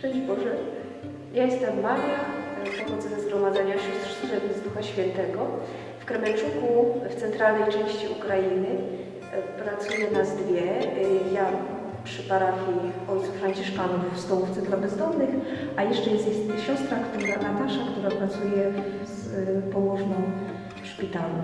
Szczęść Boże. Ja jestem Maria, e, pochodzę ze Zgromadzenia Sióstr Strzelnic Ducha Świętego. W Kremenczuku, w centralnej części Ukrainy, e, pracuje nas dwie. E, Ja przy parafii Ojców Franciszkanów w Stołówce dla Bezdomnych, a jeszcze jest, jest siostra, która, Natasza, która pracuje z położną w szpitalu.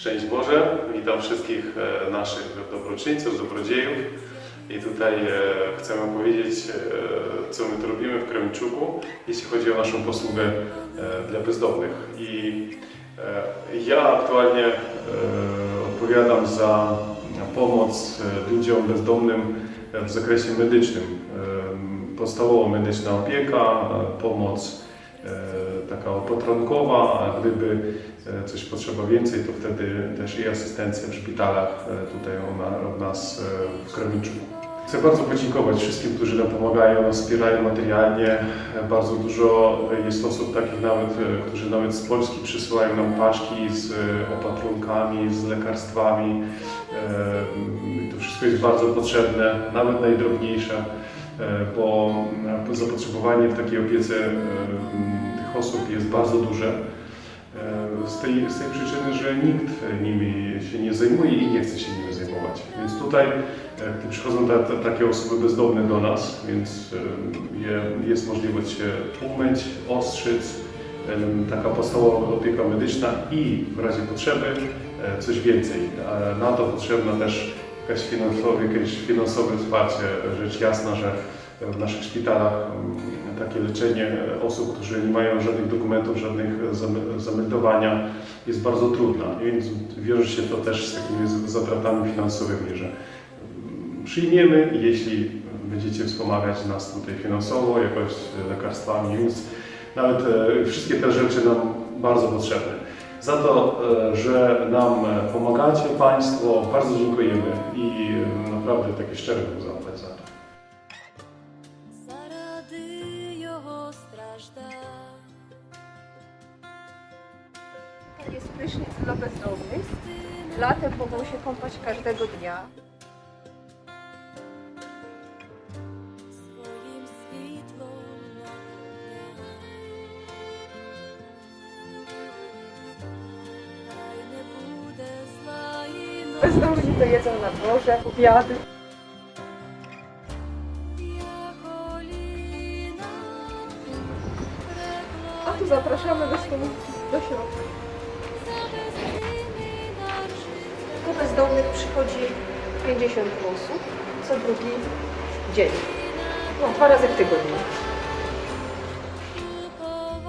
Szczęść Boże, witam wszystkich e, naszych dobroczyńców, dobrodziejów. I tutaj e, chcemy powiedzieć, e, co my tu robimy w Kremczuku, jeśli chodzi o naszą posługę dla bezdomnych. I ja aktualnie odpowiadam za pomoc ludziom bezdomnym w zakresie medycznym. Podstawowa medyczna opieka, pomoc taka opatronkowa, a gdyby e, coś potrzeba więcej, to wtedy też i asystencja w szpitalach e, tutaj u na- u nas e, w Kremniczu. Chcę bardzo podziękować wszystkim, którzy nam pomagają, nas wspierają materialnie. Bardzo dużo jest osób takich nawet, którzy nawet z Polski przysyłają nam paczki z opatrunkami, z lekarstwami. To wszystko jest bardzo potrzebne, nawet najdrobniejsze, bo e, zapotrzebowanie w takiej opiece tych osób jest bardzo duże. E, Z tej, z tej przyczyny, że nikt nimi się nie zajmuje i nie chce się nimi zajmować. Więc tutaj e, przychodzą ta, ta, takie osoby bezdomne do nas, więc e, je, jest możliwość się umyć, ostrzyc, taka podstawowa opieka medyczna i w razie potrzeby coś więcej. Na to potrzebna też jakaś finansowe, jakieś finansowe wsparcie. Rzecz jasna, że w naszych szpitalach mm, takie leczenie osób, którzy nie mają żadnych dokumentów, żadnych zam- zameldowania jest bardzo trudne, więc wiąże się to też z takimi zatratami finansowymi, że mm, przyjmiemy, jeśli będziecie wspomagać nas tutaj finansowo, jakoś lekarstwami, więc nawet e, wszystkie te rzeczy nam bardzo potrzebne. Za to, e, że nam pomagacie Państwo, bardzo dziękujemy i e, naprawdę takie szczere zapłać za to. dla bezdomnych. Latem mogą się kąpać każdego dnia. Bezdomni to jedzą na dworze, obiady. A tu zapraszamy do, do środka. Bezdomnych przychodzi 50 osób co drugi dzień. No, dwa razy w tygodniu.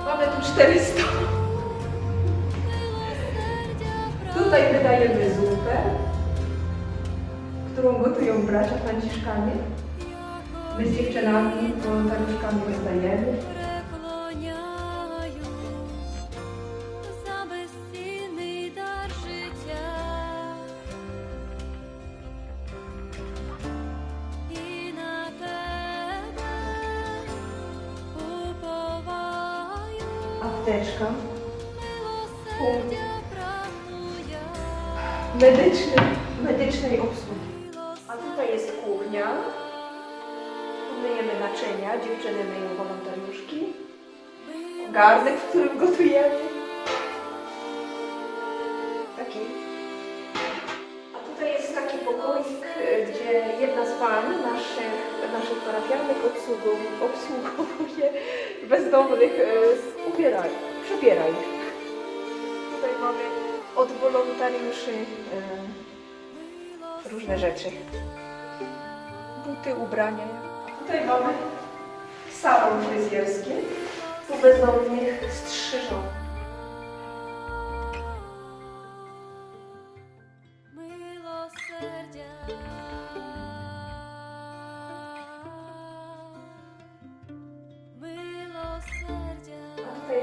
Mamy tu 400. Tutaj wydajemy zupę, którą gotują bracia Franciszkanie. My z dziewczynami, wolontariuszkami rozdajemy. apteczka, punkt medyczny, medycznej obsługi. A tutaj jest kuchnia. Myjemy naczynia, dziewczyny myją wolontariuszki. Garnek, w którym gotujemy. Taki. A tutaj jest taki pokoik, y, gdzie jedna z pań naszych, parafianek obsługuje bezdomnych, y, ubiera, przebiera ich. Tutaj mamy od wolontariuszy y, różne rzeczy. Buty, ubrania. Tutaj mamy salon fryzjerski. Tu bezdomnych strzyżą.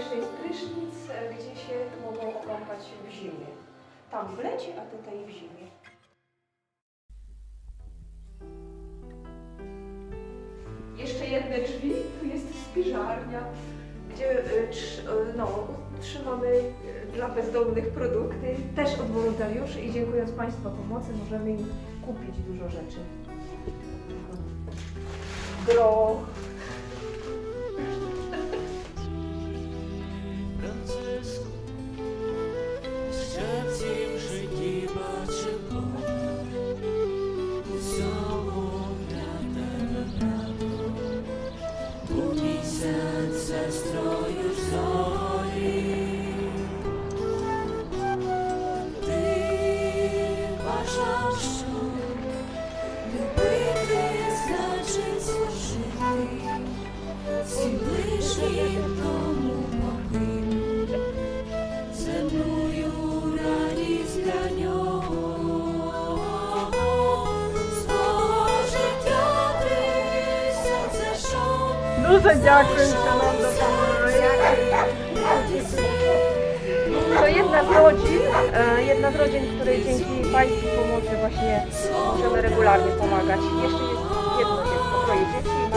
też jest prysznic, e, gdzie się mogą okąpać w zimie. Tam w lecie, a tutaj w zimie. Jeszcze jedne drzwi, tu jest spiżarnia, gdzie e, e, no, trzymamy dla bezdomnych produkty, też od wolontariuszy i dziękując Państwa pomocy możemy im kupić dużo rzeczy. Groch, Дуже дякую, що нам допомогли. To jedna z rodzin, e, jedna z rodzin, której dzięki Państwu pomocy właśnie możemy regularnie pomagać. Jeszcze jest jedno dziecko, troje dzieci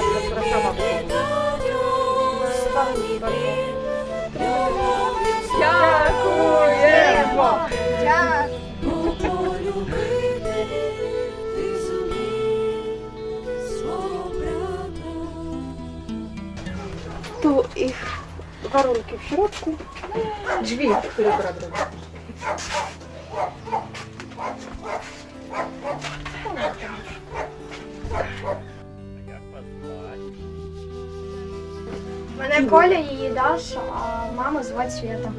Буду их воронки в щелепку, дві перекрадывать. Мене Коля її Даша, а мама звати Свята.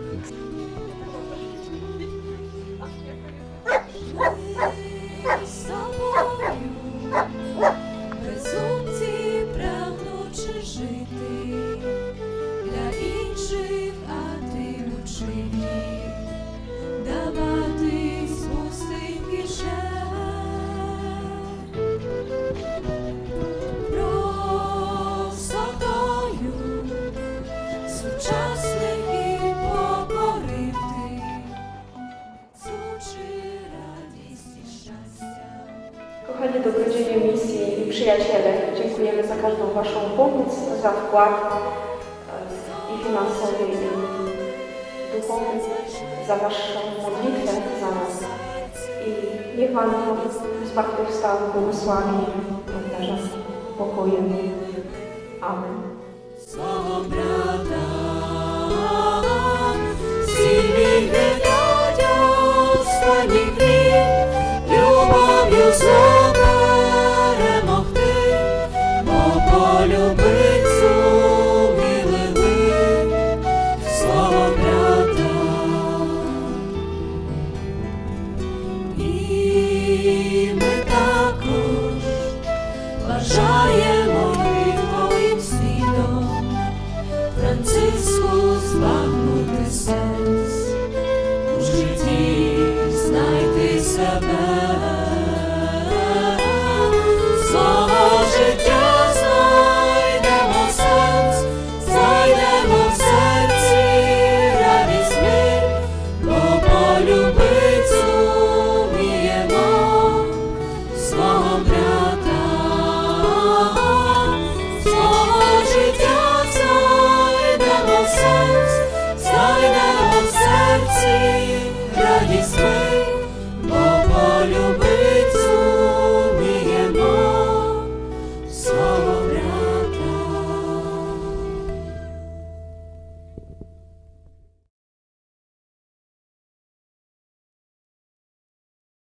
Kochani dobrodzieje misji i przyjaciele, dziękujemy za każdą Waszą pomoc, za wkład e, i finansowy, i duchowy, za Waszą modlitwę za nas. I niech Wam zmartwychwstały błogosławi, obdarza pokojem. Amen. Полюбить свого брата. І ми також бажаємо від твоїм світом Please.